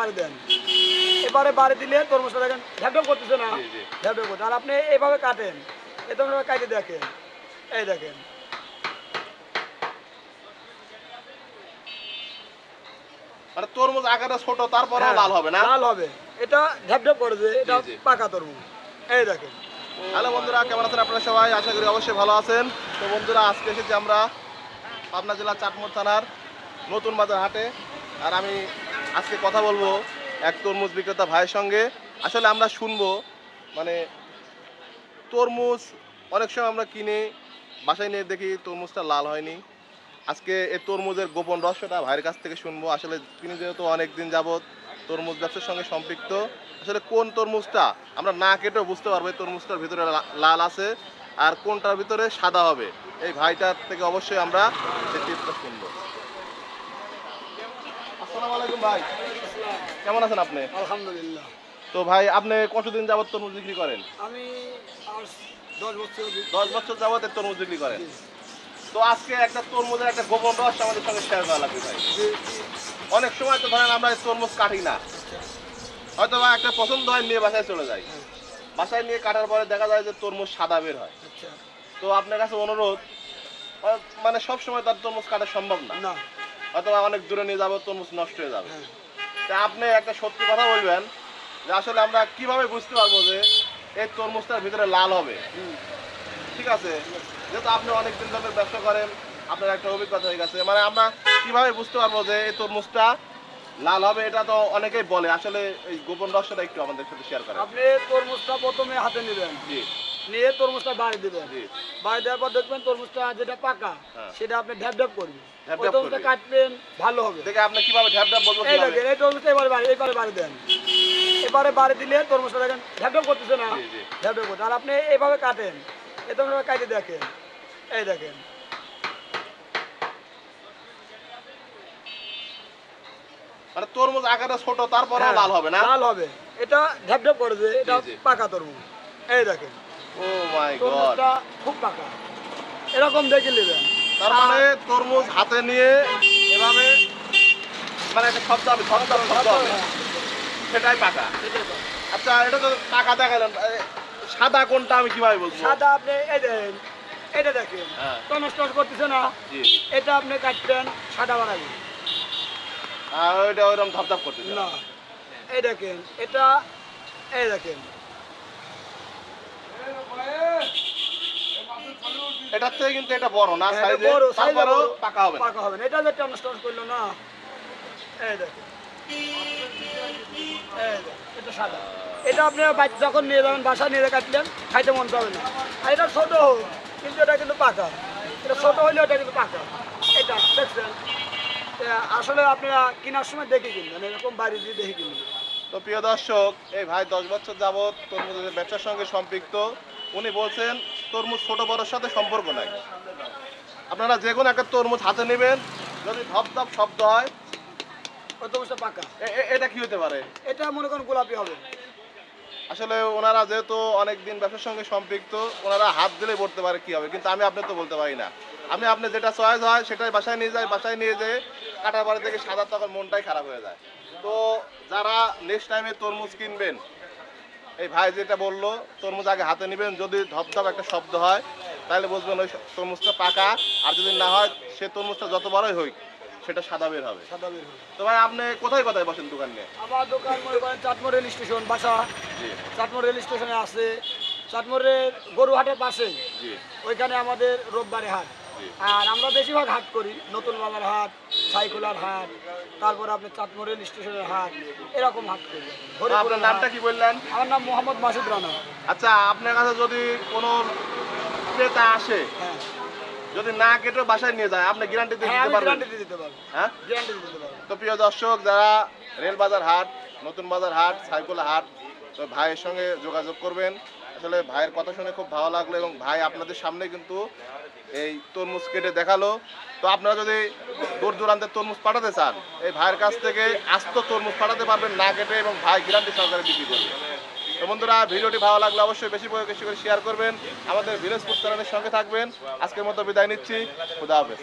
বাড়ি দেন। এবারে বাড়ি দিলে তরমুজটা দেখেন ঢ্যাপঢ্যাপ করতেছে না। ঢ্যাপঢ্যাপ করতে আর আপনি এইভাবে কাটেন এ তরমুজ কাটে দেখেন। এই দেখেন। মানে তরমুজ আকারে ছোট তারপরেও হ্যাঁ, লাল হবে না? লাল হবে। এটা ঢ্যাপঢ্যাপ করে যে এটা। পাকা তরমুজ। এই দেখেন। হ্যালো বন্ধুরা কেমন আছেন আপনারা সবাই? আশা করি অবশ্যই ভালো আছেন। তো বন্ধুরা আজকে এসেছি আমরা পাবনা জেলা চাটমোড় থানার নতুন বাজার হাটে। আর আমি আজকে কথা বলব এক তরমুজ বিক্রেতা ভাইয়ের সঙ্গে। আসলে আমরা শুনব মানে তরমুজ অনেক সময় আমরা কিনে, বাসায় নিয়ে দেখি তরমুজটা লাল হয়নি। আজকে এই তরমুজের গোপন রহস্যটা ভাইয়ের কাছ থেকে শুনব। আসলে তিনি যেহেতু অনেক দিন যাবৎ তরমুজ ব্যবসার সঙ্গে সম্পৃক্ত, আসলে কোন তরমুজটা আমরা না কেটেও বুঝতে পারব এই তরমুজটার ভিতরে লাল আছে আর কোনটার ভিতরে সাদা হবে। এই ভাইটার থেকে অবশ্যই আমরা সেই টিপটা শুনব। আসসালামু আলাইকুম ভাই। কেমন আছেন আপনি? আলহামদুলিল্লাহ। তো ভাই আপনি কতদিন যাবত তরমুজ বিক্রি করেন? আমি দশ বছর দশ বছর যাবত তরমুজ বিক্রি করেন। তো আজকে একটা তরমুজের একটা গোপন রহস্য আমাদের সঙ্গে শেয়ার করা লাগবে ভাই। অনেক সময় তো ধরেন আমরা তরমুজ কাটি না। হয়তো বা একটা পছন্দ হয় নিয়ে বাসায় চলে যাই। হ্যাঁ, বাসায় নিয়ে কাটার পরে দেখা যায় যে তরমুজ সাদা বের হয়। আচ্ছা। তো আপনার কাছে অনুরোধ মানে সব সময় তার তরমুজ কাটা সম্ভব না। হয়তো অনেক দূরে নিয়ে যাব তরমুজ নষ্ট হয়ে যাবে। তা আপনি একটা সত্যি কথা বলবেন যে আসলে আমরা কীভাবে বুঝতে পারব যে এই তরমুজটার ভিতরে লাল হবে? ঠিক আছে? যেহেতু আপনি অনেক দিন ধরে ব্যবসা করেন আপনার একটা অভিজ্ঞতা হয়ে গেছে। মানে আমরা কীভাবে বুঝতে পারব যে এই তরমুজটা লাল হবে এটা তো অনেকেই বলে। আসলে এই গোপন রহস্যটা একটু আমাদের সাথে শেয়ার করেন। আপনি তরমুজটা প্রথমে হাতে নেবেন। জি। নিয়ে তরমুজটা বাড়ি দিবেন। বাড়ি দেওয়ার পর দেখবেন তরমুজটা যেটা পাকা হ্যাঁ। সেটা আপনি ঢ্যাপ ঢ্যাপ করবেন। ঢ্যাপ ওই ঢ্যাপ তরমুজটা কাটবেন ভালো হবে। দেখে আপনি কীভাবে ঢ্যাপ ঢ্যাপ বলব এই দেখেন এই তরমুজটা এবারে বাড়ি এবারে বাড়ি দেন। এবারে বাড়ি দিলে তরমুজটা দেখেন ঢ্যাপ ঢ্যাপ করতেছে না। জি, জি। ঢ্যাপ ঢ্যাপ করতে আর আপনি এইভাবে কাটেন। এই তরমুজটা কাটে দেখেন। এই দেখেন। মানে তরমুজ আকারে ছোট তারপরেও হ্যাঁ, লাল হবে না? লাল হবে। এটা ঢ্যাপ ঢ্যাপ করে যে এটা। পাকা তরমুজ। এই দেখেন। ও মাই গড খুব পাকা। এরকম দেখে নেবেন। তার মানে তরমুজ হাতে নিয়ে এভাবে মানে একটা শব্দ হবে শব্দ শব্দ সেটাই পাকা। আচ্ছা এটা তো টাকা দেখালেন সাদা কোনটা আমি কীভাবে বলব? সাদা আপনি এই দেখেন এটা দেখেন। হ্যাঁ। টনস টনস করতেছে না? এটা আপনি কাটবেন সাদা বানাবেন। আর ওইটা ওইরকম ধাপ করতে না। এই দেখেন এটা এই দেখেন। এটার থেকে কিন্তু এটা বড় না? হ্যাঁ, সাইজে বড়, তারপরেও বড়। পাকা হবে পাকা হবে এটা যে করল না এই দেখেন, এটা সাদা। এটা আপনি যখন নিয়ে যাবেন বাসা নিয়ে কাটলেন খাইতে মন যাবে না। আর এটা ছোট হোক কিন্তু এটা কিন্তু পাকা। এটা ছোট হইলেও এটা কিন্তু পাকা। এটা দেখছেন আসলে আপনারা কেনার সময় দেখে কিনবেন এরকম বাড়ি দিয়ে দেখে কিনবেন। তো প্রিয় দর্শক এই ভাই দশ বছর যাবৎ তরমুজের ব্যবসার সঙ্গে সম্পৃক্ত। উনি বলছেন তরমুজ ছোট বড়োর সাথে সম্পর্ক নাই। আপনারা যে কোনো একটা তরমুজ হাতে নেবেন যদি ধপ ধপ শব্দ হয় তরমুজটা পাকা। এটা কি হতে পারে? এটা মনে করেন গোলাপি হবে। আসলে ওনারা যেহেতু অনেক দিন ব্যবসার সঙ্গে সম্পৃক্ত ওনারা হাত দিলে বলতে পারে কি হবে কিন্তু আমি আপনার তো বলতে পারি না। আমি আপনি যেটা চয়েস হয় সেটাই বাসায় নিয়ে যাই বাসায় নিয়ে যেয়ে কাটার পরে থেকে সাদা তখন মনটাই খারাপ হয়ে যায়। তো যারা নেক্সট টাইমে তরমুজ কিনবেন এই ভাই যেটা বলল তরমুজ আগে হাতে নেবেন যদি ধপধপ একটা শব্দ হয় তাহলে বুঝবেন ওই তরমুজটা পাকা আর যদি না হয় সে তরমুজটা যত বড়ই হোক সেটা সাদা বের হবে। সাদা বের হবে। তো ভাই আপনি কোথায় কোথায় বসেন দোকান? নিয়ে আমার দোকান মনে করেন চাটমোড় রেল স্টেশন বাসা। জি। চাটমোড় রেল স্টেশনে আছে। চাটমোড়ের গরুহাটের পাশে। জি। ওইখানে আমাদের রোববারে হাট। আর আমরা বেশিরভাগ হাট করি নতুন বাজার হাট সাইকুলার হাট তারপর আপনি চাটমোড় রেল স্টেশনের হাট এরকম হাট করি। তো হরিপুরের আপনার নামটা কি বললেন? আমার নাম মোহাম্মদ মাসুদ রানা। আচ্ছা আপনার কাছে যদি কোনো ক্রেতা আসে হ্যাঁ। যদি না কেটে বাসায় নিয়ে যায় আপনি গ্যারান্টি হ্যাঁ দিতে পারবেন? গ্যারান্টি দিতে পারব। হ্যাঁ? গ্যারান্টি দিতে পারব। তো প্রিয় দর্শক যারা রেলবাজার হাট নতুন বাজার হাট সাইকুলা হাট তো ভাইয়ের সঙ্গে যোগাযোগ করবেন। আসলে ভাইয়ের কথা শুনে খুব ভালো লাগল এবং ভাই আপনাদের সামনে কিন্তু এই তরমুজ কেটে দেখাল। তো আপনারা যদি দূর দূরান্তের তরমুজ পাঠাতে চান, এই ভাইয়ের কাছ থেকে আস্ত তরমুজ পাঠাতে পারবেন না কেটে এবং ভাই গ্যারান্টি সরকারে বিক্রি করবে। তো বন্ধুরা, ভিডিওটি ভালো লাগলে অবশ্যই বেশি বেশি করে শেয়ার করবেন। আমাদের ভিলেজ ফুড সঙ্গে থাকবেন। আজকের মতো বিদায় নিচ্ছি। খুদা হাফেজ।